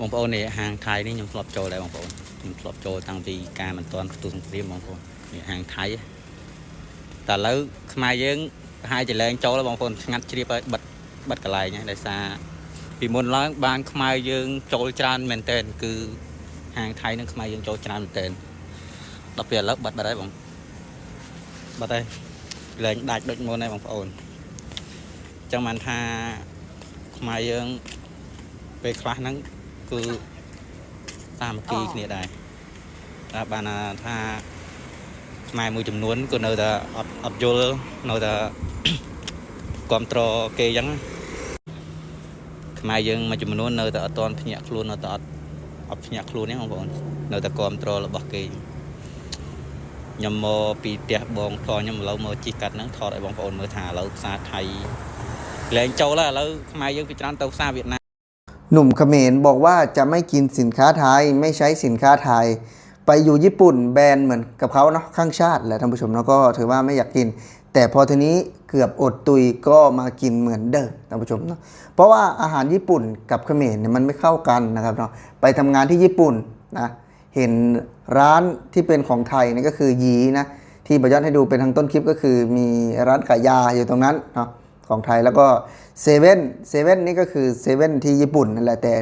បងប្អូននេះហាងថៃនេះខ្ញុំធ្លាប់ចូលដែរបងប្អូនខ្ញុំធ្លាប់ចូលតាំងពីការមិនទាន់ផ្ទុះសង្គ្រាមបងប្អូននេះហាងថៃតែឥឡូវខ្មែរយើងប្រហែលជាលែងចូលហើយបងប្អូនស្ងាត់ជ្រាបហើយបិទបិទកន្លែងហើយដោយសារពីមុនឡើងបានខ្មែរយើងចូលច្រើនមែនទែនគឺហាងថៃនឹងខ្មែរយើងចូលច្រើនមែនទែនដល់ពេលឥឡូវបិទបាត់ហើយបងបិទហើយលែងដាច់ដូចមុនហើយបងប្អូនអញ្ចឹងបានថាខ្មែរយើងពេលខ្លះហ្នឹង គឺសាមគ្គីគ្នាដែរតែបានថាខ្មែរមួយចំនួនក៏នៅតែអត់អត់យល់នៅតែគ្រប់ត្រគេអញ្ចឹងខ្មែរយើងមួយចំនួននៅតែអត់តន់ភ្ញាក់ខ្លួននៅតែអត់អត់ភ្ញាក់ខ្លួនទេបងប្អូននៅតែគ្រប់ត្ររបស់គេខ្ញុំមកពីផ្ទះបងផ្ទាល់ខ្ញុំឥឡូវមកជិះកាត់ហ្នឹងថតឲ្យបងប្អូនមើលថាឥឡូវផ្សារថៃលែងចូលហើយឥឡូវខ្មែរយើងពីច្រើនទៅផ្សារវៀតណាម หนุ่มเขมรบอกว่าจะไม่กินสินค้าไทยไม่ใช้สินค้าไทย ไปอยู่ญี่ปุ่นแบนเหมือนกับเขาเนาะข้างชาติแหละท่านผู้ชมแล้วก็ถือว่าไม่อยากกิน แต่พอทีนี้เกือบอดตุยก็มากินเหมือนเดิมท่านผู้ชมเนาะเพราะว่าอาหารญี่ปุ่นกับเขมรเนี่ยมันไม่เข้ากันนะครับเนาะไปทำงานที่ญี่ปุ่นนะเห็นร้านที่เป็นของไทยนี่ก็คือยีนะที่บรรยายให้ดูเป็นทางต้นคลิปก็คือมีร้านขายยาอยู่ตรงนั้นเนาะ ของไทยแล้วก็เซเว่นเซเว่นนี่ก็คือเซเว่นที่ญี่ปุ่นนั่นแหละแต่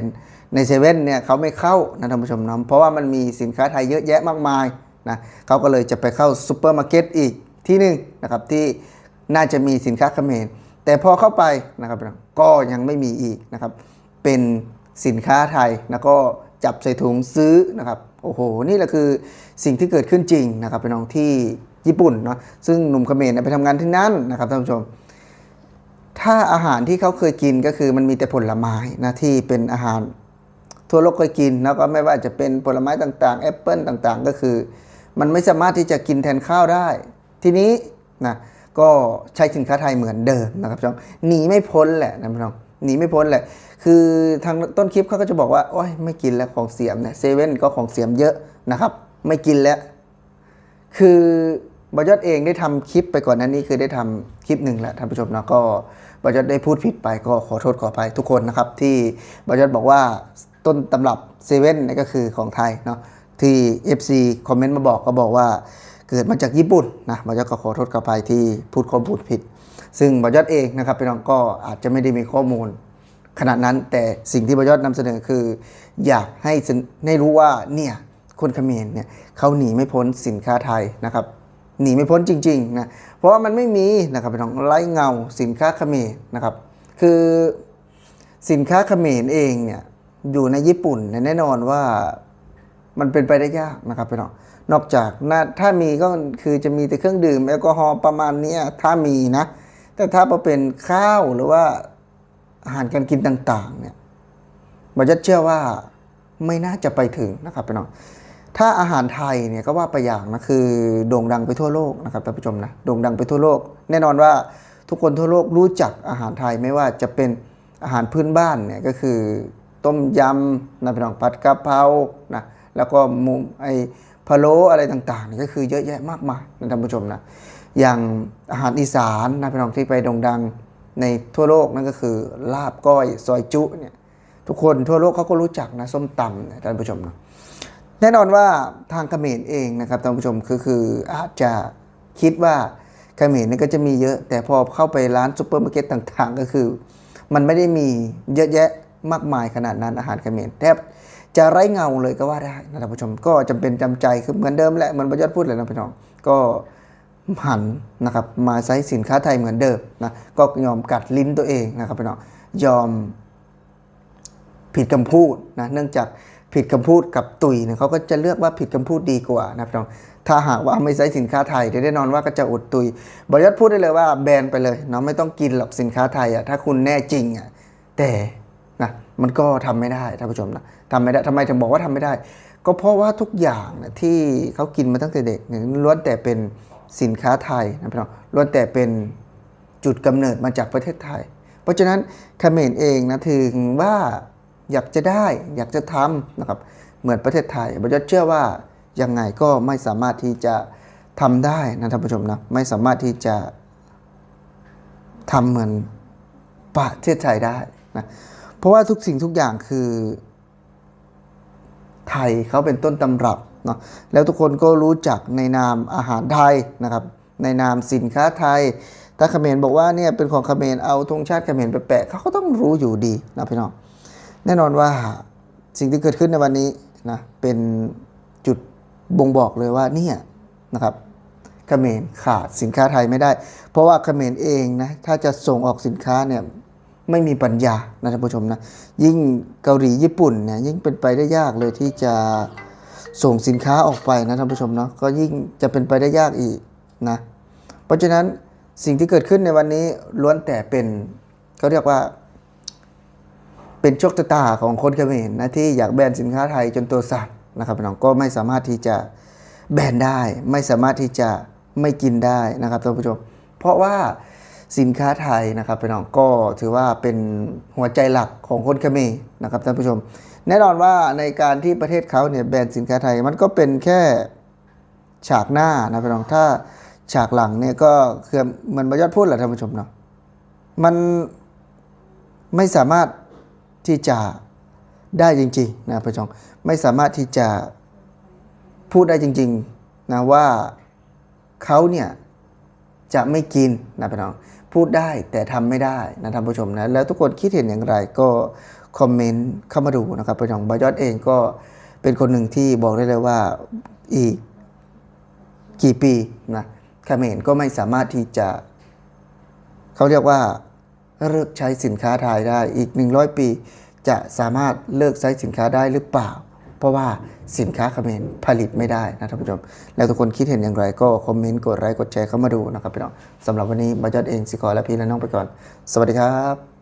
ในเซเว่นเนี่ยเขาไม่เข้านะท่านผู้ชมนะเพราะว่ามันมีสินค้าไทยเยอะแยะมากมายนะเขาก็เลยจะไปเข้าซูเปอร์มาร์เก็ตอีกที่หนึ่งนะครับที่น่าจะมีสินค้าเขมรแต่พอเข้าไปนะครับก็ยังไม่มีอีกนะครับเป็นสินค้าไทยแล้วก็จับใส่ถุงซื้อนะครับโอ้โหนี่แหละคือสิ่งที่เกิดขึ้นจริงนะครับพี่น้องที่ญี่ปุ่นเนาะซึ่งหนุ่มเขมรไปทำงานที่นั่นนะครับท่านผู้ชม ถ้าอาหารที่เขาเคยกินก็คือมันมีแต่ผลไม้นะที่เป็นอาหารทั่วโลกเคยกินแล้วก็ไม่ว่าจะเป็นผลไม้ต่างๆแอปเปิลต่างๆ ก็คือ มันไม่สามารถที่จะกินแทนข้าวได้ ทีนี้นะก็ใช้สินค้าไทยเหมือนเดิมนะครับพี่น้องหนีไม่พ้นแหละนะพี่น้องหนีไม่พ้นแหละ คือทางต้นคลิปเขาก็จะบอกว่าโอ้ยไม่กินแล้วของเสียมเนี่ยเซเว่นก็ของเสียมเยอะนะครับ ไม่กินแล้ว คือ บอยอดเองได้ทำคลิปไปก่อนนั้นนี้คือได้ทำคลิปหนึ่งแล้วท่านผู้ชมนะก็บอยอดได้พูดผิดไปก็ขอโทษขออภัยทุกคนนะครับที่บอยอดบอกว่าต้นตำรับเซเว่นนี่ก็คือของไทยเนาะที่ FC คอมเมนต์มาบอกก็บอกว่าเกิดมาจากญี่ปุ่นนะบอยอดก็ขอโทษขออภัยที่พูดข้อมูลผิด ซึ่งบอยอดเองนะครับพี่น้องก็อาจจะไม่ได้มีข้อมูลขนาดนั้นแต่สิ่งที่บอยอดนำเสนอคือ อยากให้ให้รู้ว่าเนี่ยคนเขมรเนี่ยเขาหนีไม่พ้นสินค้าไทยนะครับ หนีไม่พ้นจริงๆนะเพราะว่ามันไม่มีนะครับพี่น้องไร้เงาสินค้าเขมรนะครับ คือสินค้าเขมรเองเนี่ยอยู่ในญี่ปุ่นแน่นอนว่ามันเป็นไปได้ยากนะครับพี่น้องนอกจากนะถ้ามีก็คือจะมีแต่เครื่องดื่มแอลกอฮอล์ประมาณนี้ถ้ามีนะ แต่ถ้าเป็นข้าวหรือว่าอาหารการกินต่างๆเนี่ยบรรยัดเชื่อว่าไม่น่าจะไปถึงนะครับพี่น้อง ถ้าอาหารไทยเนี่ยก็ว่าไปอย่างนะคือโด่งดังไปทั่วโลกนะครับท่านผู้ชมนะโด่งดังไปทั่วโลก แน่นอนว่าทุกคนทั่วโลกรู้จักอาหารไทยไม่ว่าจะเป็นอาหารพื้นบ้านเนี่ยก็คือต้มยำนะพี่น้องผัดกะเพรานะแล้วก็หมูไอพะโล้อะไรต่างๆนี่ก็คือเยอะแยะมากมายนะท่านผู้ชมนะอย่างอาหารอีสานนะพี่น้องที่ไปโด่งดังในทั่วโลกนั่นก็คือลาบก้อยซอยจุเนี่ยทุกคนทั่วโลกเขาก็รู้จักนะส้มตำนี่ยท่านผู้ชมนะ แน่นอนว่าทางเขมรเองนะครับท่านผู้ชมคือคืออาจจะคิดว่าเขมรนี่ก็จะมีเยอะ แต่พอเข้าไปร้านซูเปอร์มาร์เก็ตต่างๆ ก็คือ มันไม่ได้มีเยอะแยะมากมายขนาดนั้นอาหารเขมรแทบจะไร้เงาเลยก็ว่าได้นะท่านผู้ชมก็จำเป็นจำใจคือเหมือนเดิมแหละเหมือนประยศพูดเลยนะพี่น้องก็หันนะครับมาใช้สินค้าไทยเหมือนเดิมนะก็ยอมกัดลิ้นตัวเองนะครับพี่น้องยอมผิดคำพูดนะเนื่องจาก ผิดคำพูดกับตุยเนี่ยเขาก็จะเลือกว่าผิดคำพูดดีกว่านะพี่น้องถ้าหากว่าไม่ใช้สินค้าไทยแน่นอนว่าก็จะอดตุยบริษัทพูดได้เลยว่าแบนไปเลยเนาะไม่ต้องกินหรอกสินค้าไทยอะถ้าคุณแน่จริงอะแต่นะมันก็ทำไม่ได้ท่านผู้ชมนะทำไม่ได้ทำไมถึงบอกว่าทำไม่ได้ ก็เพราะว่าทุกอย่างนะที่เขากินมาตั้งแต่เด็กเนี่ยล้วนแต่เป็นสินค้าไทยนะพี่น้องล้วนแต่เป็นจุดกำเนิดมาจากประเทศไทย เพราะฉะนั้นเขมรเองนะถึงว่า อยากจะได้ อยากจะทำนะครับ เหมือนประเทศไทยบรรยเชื่อว่ายังไงก็ไม่สามารถที่จะทำได้นะท่านผู้ชมนะไม่สามารถที่จะทำเหมือนประเทศไทยได้นะเพราะว่าทุกสิ่งทุกอย่างคือ ไทยเขาเป็นต้นตำรับเนาะแล้วทุกคนก็รู้จักในนามอาหารไทยนะครับ ในนามสินค้าไทย ถ้าเขมรบอกว่าเนี่ยเป็นของเขมรเอาธงชาติเขมรไปแปะเขาก็ต้องรู้อยู่ดีนะพี่น้อง แน่นอนว่าสิ่งที่เกิดขึ้นในวันนี้นะเป็นจุดบ่งบอกเลยว่าเนี่ยนะครับเขมรขาดสินค้าไทยไม่ได้ เพราะว่าเขมรเองนะถ้าจะส่งออกสินค้าเนี่ยไม่มีปัญญานะท่านผู้ชมนะยิ่งเกาหลีญี่ปุ่นเนี่ยยิ่งเป็นไปได้ยากเลยที่จะส่งสินค้าออกไปนะท่านผู้ชมเนาะก็ยิ่งจะเป็นไปได้ยากอีกนะเพราะฉะนั้นสิ่งที่เกิดขึ้นในวันนี้ล้วนแต่เป็นเขาเรียกว่า เป็นโชคชะตาของคนเขมรนะที่อยากแบนสินค้าไทยจนตัวสั่นนะครับพี่น้องก็ไม่สามารถที่จะแบนได้ ไม่สามารถที่จะไม่กินได้นะครับท่านผู้ชม เพราะว่าสินค้าไทยนะครับพี่น้องก็ถือว่าเป็นหัวใจหลักของคนเขมรนะครับท่านผู้ชม แน่นอนว่าในการที่ประเทศเขาเนี่ยแบนสินค้าไทยมันก็เป็นแค่ฉากหน้านะพี่น้องถ้าฉากหลังเนี่ยก็คือเหมือนบรรยอดพูดแหละท่านผู้ชมเนาะมันไม่สามารถ ที่จะได้จริงๆนะพี่น้องไม่สามารถที่จะพูดได้จริงๆนะว่าเขาเนี่ยจะไม่กินนะพี่น้องพูดได้แต่ทำไม่ได้นะท่านผู้ชมนะแล้วทุกคนคิดเห็นอย่างไรก็คอมเมนต์เข้ามาดูนะครับพี่น้องบรรยอดเองก็เป็นคนหนึ่งที่บอกได้เลยว่าอีกกี่ปีนะเขมรก็ไม่สามารถที่จะเขาเรียกว่า เลิกใช้สินค้าไทยได้อีก 100 ปี จะสามารถเลิกใช้สินค้าได้หรือเปล่า เพราะว่าสินค้าเขมรผลิตไม่ได้นะท่านผู้ชม แล้วทุกคนคิดเห็นอย่างไรก็คอมเมนต์กดไลค์กดแชร์เข้ามาดูนะครับพี่น้องสำหรับวันนี้บาจอดเองสิขอและพี่และน้องไปก่อน สวัสดีครับ